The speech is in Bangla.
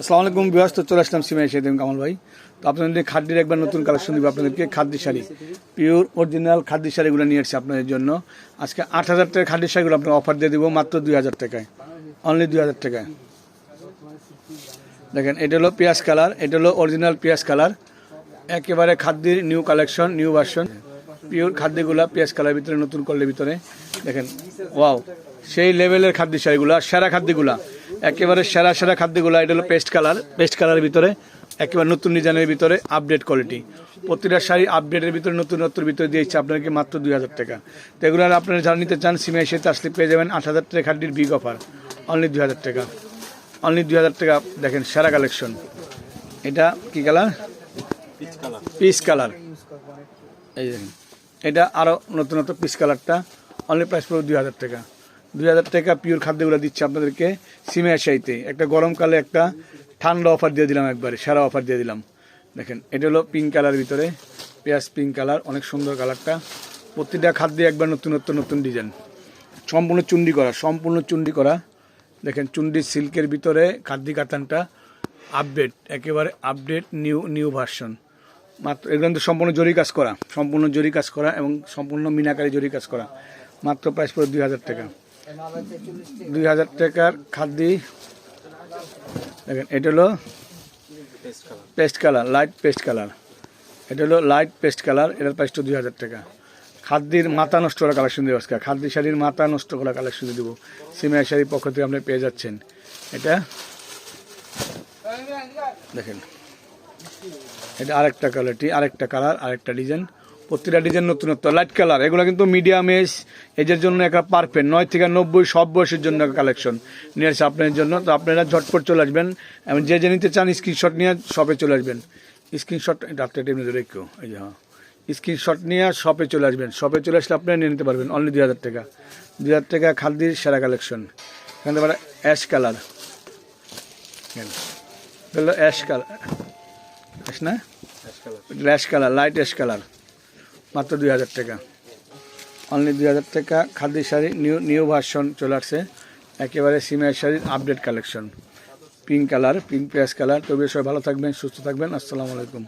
আসসালামু আলাইকুম বিহাস চলে আসলাম সিমাই সেদিন কামাল ভাই। তো আপনাদের খাদ্যের একবার নতুন কালেকশন দিব আপনাদেরকে খাদ্য শাড়ি। পিওর অরিজিনাল খাদ্য শাড়িগুলো নিয়ে এসেছি আপনাদের জন্য। আজকে আট হাজার টাকার খাদ্য শাড়িগুলো আপনার অফার দিয়ে দিব, মাত্র দুই হাজার টাকায়। অনলি দুই হাজার টাকায়। দেখেন, এটা হলো পেঁয়াজ কালার, এটা হলো অরিজিনাল পেঁয়াজ কালার। একেবারে খাদ্যের new collection new version pure খাদ্যগুলা পেঁয়াজ কালার ভিতরে, নতুন করলের ভিতরে। দেখেন ওয়াও সেই লেভেলের খাদ্য শাড়িগুলা, সেরা খাদ্যগুলা। একেবারে সেরা সেরা খাদ্যগুলা এটা হলো পেস্ট কালার পেস্ট কালারের ভিতরে একেবারে নতুন ডিজাইনের ভিতরে আপডেট কোয়ালিটি প্রতিটা শাড়ি আপডেটের ভিতরে নতুন নতুন ভিতরে দিয়েছে আপনাকে মাত্র দুই হাজার টাকা। তো এগুলো আপনারা যারা নিতে চান সিমের এসে আসলে পেয়ে যাবেন আট হাজার টাকা খাদ্যের বিগ অফার অনলি দুই হাজার টাকা। অনলি দুই হাজার টাকা দেখেন সেরা কালেকশন এটা কি কালার পিস কালার এই দেখেন এটা আরও নতুন নতুন পিস কালারটা অনলি প্রাইস পড়বে দুই হাজার টাকা। দুই হাজার টাকা পিওর খাদ্যগুলো দিচ্ছে আপনাদেরকে সিমে আশাইতে। একটা গরমকালে একটা ঠান্ডা অফার দিয়ে দিলাম একবারে, সেরা অফার দিয়ে দিলাম। দেখেন, এটা হলো পিঙ্ক কালার ভিতরে, পেঁয়াজ পিঙ্ক কালার অনেক সুন্দর কালারটা প্রতিটা খাদ্যে একবার নতুন নতুন নতুন ডিজাইন সম্পূর্ণ চুন্ডি করা, সম্পূর্ণ চুন্ডি করা। দেখেন, চুন্ডি সিল্কের ভিতরে খাদ্য কাতানটা আপডেট একেবারে আপডেট নিউ নিউ ভার্সন মাত্র এগুলো কিন্তু সম্পূর্ণ জরি কাজ করা, সম্পূর্ণ জরি কাজ করা এবং সম্পূর্ণ মিনাকারি জরি কাজ করা। মাত্র প্রাইস পড়ে দুই হাজার টাকা। দুই হাজার টাকার খাদ্য। দেখেন, এটা হলো paste colour, light paste colour. এটা হলো লাইট পেস্ট কালার, এটার প্রাইসটা দুই হাজার টাকা। খাদ্যের মাথা নষ্ট করা কালেকশন দেবো আজকে। খাদ্য শাড়ির মাথা নষ্ট করা কালেকশন দেবো। সিমিয়া শাড়ির পক্ষ থেকে আপনি পেয়ে যাচ্ছেন। এটা দেখেন, এটা আরেকটা কোয়ালিটি আরেকটা কালার আরেকটা ডিজাইন প্রতিটা ডিজাইন নতুনত্ব লাইট কালার এগুলো কিন্তু মিডিয়াম এজ এজের জন্য একটা পারফেক্ট নয় থেকে নব্বই সব বয়সের জন্য কালেকশন নিয়ে আসছে আপনাদের জন্য। তো আপনারা ঝটপট চলে আসবেন। এবং যে যে নিতে চান স্ক্রিনশট নিয়ে শপে চলে আসবেন। স্ক্রিনশট ডাক্তার টেমনি ধরে কেউ এই যে হ্যাঁ। স্ক্রিনশট নিয়ে শপে চলে আসবেন। শপে চলে আসলে আপনারা নিয়ে নিতে পারবেন। অনলি দুই হাজার টাকা। দুই হাজার টাকা খাদ্যের সেরা কালেকশন এখান থেকে ash colour ash colour ash না? Ash colour light ash colour মাত্র দুই হাজার টাকা। অনলি দুই হাজার টাকা khadi sari new new version চলে আসছে। একেবারে সিমের শাড়ির update collection pink colour pink পেঁয়াজ কালার তবে সবাই ভালো থাকবেন, সুস্থ থাকবেন। আসসালামু আলাইকুম।